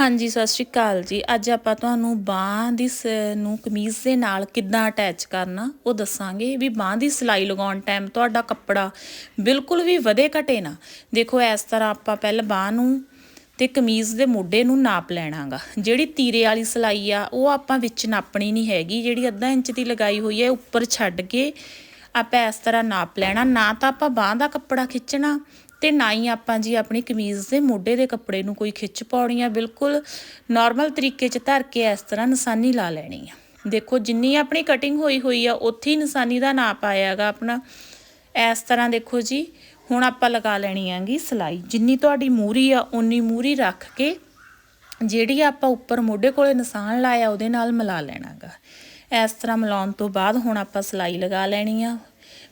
ਹਾਂਜੀ, ਸਤਿ ਸ਼੍ਰੀ ਅਕਾਲ ਜੀ। ਅੱਜ ਆਪਾਂ ਤੁਹਾਨੂੰ ਬਾਂਹ ਦੀ ਸ- ਨੂੰ ਕਮੀਜ਼ ਦੇ ਨਾਲ ਕਿੱਦਾਂ ਅਟੈਚ ਕਰਨਾ, ਉਹ ਦੱਸਾਂਗੇ ਵੀ ਬਾਂਹ ਦੀ ਸਿਲਾਈ ਲਗਾਉਣ ਟਾਈਮ ਤੁਹਾਡਾ ਕੱਪੜਾ ਬਿਲਕੁਲ ਵੀ ਵਧੇ ਘਟੇ ਨਾ। ਦੇਖੋ, ਇਸ ਤਰ੍ਹਾਂ ਆਪਾਂ ਪਹਿਲਾਂ ਬਾਂਹ ਨੂੰ ਤੇ ਕਮੀਜ਼ ਦੇ ਮੋਢੇ ਨੂੰ ਨਾਪ ਲੈਣਾਗਾ। ਜਿਹੜੀ ਤੀਰੇ ਵਾਲੀ ਸਿਲਾਈ ਆ, ਉਹ ਆਪਾਂ ਵਿੱਚ ਨਾਪਣੀ ਨਹੀਂ ਹੈਗੀ। ਜਿਹੜੀ ਅੱਧਾ ਇੰਚ ਦੀ ਲਗਾਈ ਹੋਈ ਹੈ ਉੱਪਰ ਛੱਡ ਕੇ ਆਪਾਂ ਇਸ ਤਰ੍ਹਾਂ ਨਾਪ ਲੈਣਾ। ਨਾ ਤਾਂ ਆਪਾਂ ਬਾਂਹ ਦਾ ਕੱਪੜਾ ਖਿੱਚਣਾ ਤੇ ਨਾ ਹੀ ਆਪਾਂ ਜੀ ਆਪਣੀ ਕਮੀਜ਼ ਦੇ ਮੋਢੇ ਦੇ ਕੱਪੜੇ ਨੂੰ ਕੋਈ ਖਿੱਚ ਪਾਉਣੀ ਆ, ਬਿਲਕੁਲ ਨਾਰਮਲ ਤਰੀਕੇ 'ਚ ਧਰ ਕੇ ਇਸ ਤਰ੍ਹਾਂ ਨਿਸ਼ਾਨੀ ਲਾ ਲੈਣੀ ਆ। ਦੇਖੋ, ਜਿੰਨੀ ਆਪਣੀ ਕਟਿੰਗ ਹੋਈ ਹੋਈ ਆ, ਉੱਥੇ ਹੀ ਨਿਸ਼ਾਨੀ ਦਾ ਨਾਪ ਆਇਆਗਾ ਆਪਣਾ। ਇਸ ਤਰ੍ਹਾਂ ਦੇਖੋ ਜੀ, ਹੁਣ ਆਪਾਂ ਲਗਾ ਲੈਣੀ ਆਂਗੀ ਸਿਲਾਈ। ਜਿੰਨੀ ਤੁਹਾਡੀ ਮੂਰੀ ਆ ਉਨੀ ਮੂਰੀ ਰੱਖ ਕੇ ਜਿਹੜੀ ਆਪਾਂ ਉੱਪਰ ਮੋਢੇ ਕੋਲੇ ਨਿਸ਼ਾਨ ਲਾਇਆ, ਉਹਦੇ ਨਾਲ ਮਿਲਾ ਲੈਣਾਗਾ। ਇਸ ਤਰ੍ਹਾਂ ਮਿਲਾਉਣ ਤੋਂ ਬਾਅਦ ਹੁਣ ਆਪਾਂ ਸਿਲਾਈ ਲਗਾ ਲੈਣੀ ਆ।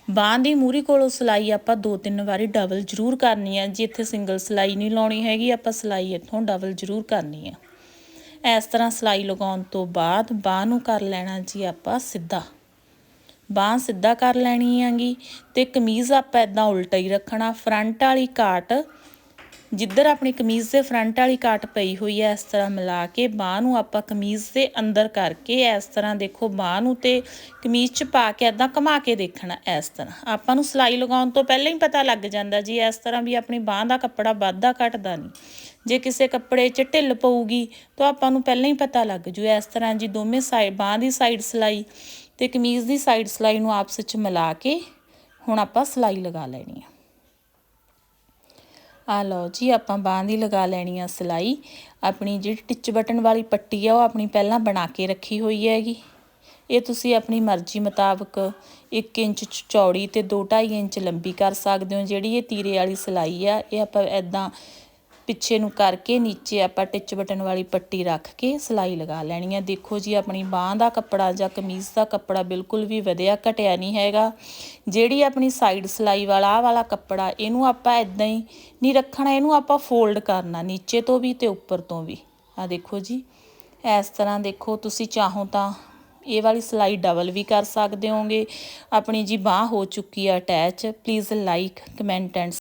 ਬਾਂਹ ਦੀ ਮੂਰੀ ਕੋਲੋਂ ਸਿਲਾਈ ਆਪਾਂ ਦੋ ਤਿੰਨ ਵਾਰੀ ਡਬਲ ਜ਼ਰੂਰ ਕਰਨੀ ਹੈ ਜੇ ਇੱਥੇ ਸਿੰਗਲ ਸਿਲਾਈ ਨਹੀਂ ਲਾਉਣੀ ਹੈਗੀ, ਆਪਾਂ ਸਿਲਾਈ ਇੱਥੋਂ ਡਬਲ ਜ਼ਰੂਰ ਕਰਨੀ ਆ। ਇਸ ਤਰ੍ਹਾਂ ਸਿਲਾਈ ਲਗਾਉਣ ਤੋਂ ਬਾਅਦ ਬਾਂਹ ਨੂੰ ਕਰ ਲੈਣਾ ਜੀ ਆਪਾਂ ਸਿੱਧਾ। ਬਾਂਹ ਸਿੱਧਾ ਕਰ ਲੈਣੀ ਹੈਗੀ ਤੇ ਕਮੀਜ਼ ਆਪਾਂ ਇਦਾਂ ਉਲਟਾ ਹੀ ਰੱਖਣਾ। ਫਰੰਟ ਵਾਲੀ ਕਾਟ ਜਿੱਧਰ ਆਪਣੀ ਕਮੀਜ਼ ਦੇ ਫਰੰਟ ਵਾਲੀ ਕਾਟ ਪਈ ਹੋਈ ਹੈ, ਇਸ ਤਰ੍ਹਾਂ ਮਿਲਾ ਕੇ ਬਾਹ ਨੂੰ ਆਪਾਂ ਕਮੀਜ਼ ਦੇ ਅੰਦਰ ਕਰਕੇ ਇਸ ਤਰ੍ਹਾਂ ਦੇਖੋ ਬਾਹ ਨੂੰ ਤੇ ਕਮੀਜ਼ 'ਚ ਪਾ ਕੇ ਇਦਾਂ ਘੁਮਾ ਕੇ ਦੇਖਣਾ ਇਸ ਤਰ੍ਹਾਂ। ਆਪਾਂ ਨੂੰ ਸਿਲਾਈ ਲਗਾਉਣ ਤੋਂ ਪਹਿਲਾਂ ਹੀ ਪਤਾ ਲੱਗ ਜਾਂਦਾ ਜੀ, ਇਸ ਤਰ੍ਹਾਂ ਵੀ ਆਪਣੀ ਬਾਹ ਦਾ ਕੱਪੜਾ ਵੱਧਦਾ ਘਟਦਾ ਨਹੀਂ। ਜੇ ਕਿਸੇ ਕੱਪੜੇ 'ਚ ਢਿੱਲ ਪਊਗੀ ਤਾਂ ਆਪਾਂ ਨੂੰ ਪਹਿਲਾਂ ਹੀ ਪਤਾ ਲੱਗ ਜੂ, ਇਸ ਤਰ੍ਹਾਂ ਜੀ ਦੋਵੇਂ ਸਾਈਡ ਬਾਹ ਦੀ ਸਾਈਡ ਸਿਲਾਈ ਤੇ ਕਮੀਜ਼ ਦੀ ਸਾਈਡ ਸਿਲਾਈ ਨੂੰ ਆਪਸ ਵਿੱਚ ਮਿਲਾ ਕੇ ਹੁਣ ਆਪਾਂ ਸਿਲਾਈ ਲਗਾ ਲੈਣੀ ਹੈ ਆ ਲਓ ਜੀ, ਆਪਾਂ ਬਾਂਹ ਦੀ ਲਗਾ ਲੈਣੀ ਆ ਸਿਲਾਈ। ਆਪਣੀ ਜਿਹੜੀ ਟਿੱਚ ਬਟਨ ਵਾਲੀ ਪੱਟੀ ਆ, ਉਹ ਆਪਣੀ ਪਹਿਲਾਂ ਬਣਾ ਕੇ ਰੱਖੀ ਹੋਈ ਹੈਗੀ। ਇਹ ਤੁਸੀਂ ਆਪਣੀ ਮਰਜ਼ੀ ਮੁਤਾਬਕ 1 ਇੰਚ ਚ ਚੌੜੀ ਤੇ 2.5 ਇੰਚ ਲੰਬੀ ਕਰ ਸਕਦੇ ਹੋ। ਜਿਹੜੀ ਇਹ ਤੀਰੇ ਵਾਲੀ ਸਿਲਾਈ ਆ, ਇਹ ਆਪਾਂ ਐਦਾਂ ਪਿੱਛੇ ਨੂੰ ਕਰਕੇ ਨੀਚੇ ਆਪਾਂ ਟਿੱਚ ਬਟਨ ਵਾਲੀ ਪੱਟੀ ਰੱਖ ਕੇ ਸਿਲਾਈ ਲਗਾ ਲੈਣੀ ਹੈ ਦੇਖੋ ਜੀ, ਆਪਣੀ ਬਾਹ ਦਾ ਕੱਪੜਾ ਜਾਂ ਕਮੀਜ਼ ਦਾ ਕੱਪੜਾ ਬਿਲਕੁਲ ਵੀ ਵਧਿਆ ਘਟਿਆ ਨਹੀਂ ਹੈਗਾ। ਜਿਹੜੀ ਆਪਣੀ ਸਾਈਡ ਸਿਲਾਈ ਵਾਲਾ, ਆਹ ਵਾਲਾ ਕੱਪੜਾ, ਇਹਨੂੰ ਆਪਾਂ ਇਦਾਂ ਹੀ ਨਹੀਂ ਰੱਖਣਾ, ਇਹਨੂੰ ਆਪਾਂ ਫੋਲਡ ਕਰਨਾ, ਨੀਚੇ ਤੋਂ ਵੀ ਤੇ ਉੱਪਰ ਤੋਂ ਵੀ। ਆ ਦੇਖੋ ਜੀ, ਇਸ ਤਰ੍ਹਾਂ ਦੇਖੋ, ਤੁਸੀਂ ਚਾਹੋ ਤਾਂ ਇਹ ਵਾਲੀ ਸਿਲਾਈ ਡਬਲ ਵੀ ਕਰ ਸਕਦੇ ਹੋਗੇ। ਆਪਣੀ ਜੀ ਬਾਹ ਹੋ ਚੁੱਕੀ ਆ attach please like comment and